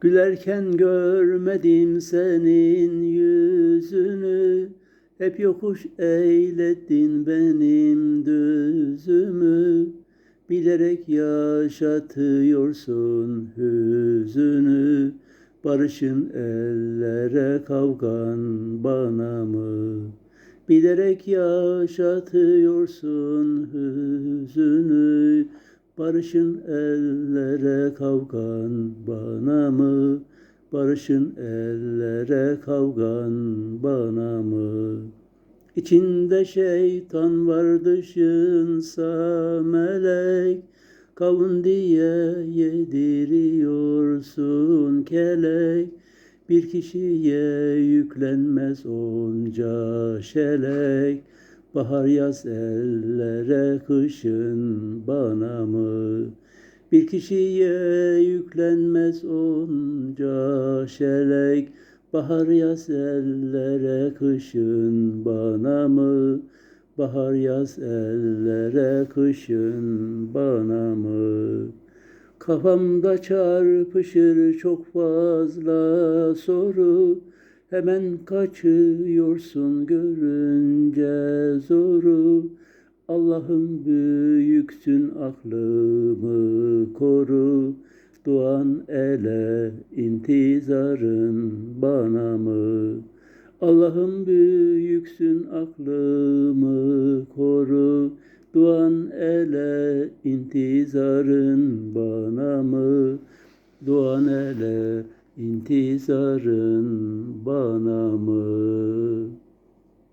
Gülerken görmedim senin yüzünü. Hep yokuş eyledin benim düzümü. Bilerek yaşatıyorsun hüzünü. Barışın ellere kavgan bana mı? Bilerek yaşatıyorsun hüzünü Barışın ellere kavgan bana mı? Barışın ellere kavgan bana mı? İçinde şeytan var dışınsa melek Kavun diye yediriyorsun kelek Bir kişiye yüklenmez onca şelek Bahar yaz ellere kışın bana mı? Bir kişiye yüklenmez onca şelek Bahar yaz ellere kışın bana mı? Bahar yaz ellere kışın bana mı? Kafamda çarpışır çok fazla soru Hemen kaçıyorsun görünce zoru Allah'ım büyüksün aklımı koru Doğan ele intizarın bana mı? Allah'ım büyüksün aklımı koru Doğan ele intizarın bana mı? Doğan ele İntizarın bana mı?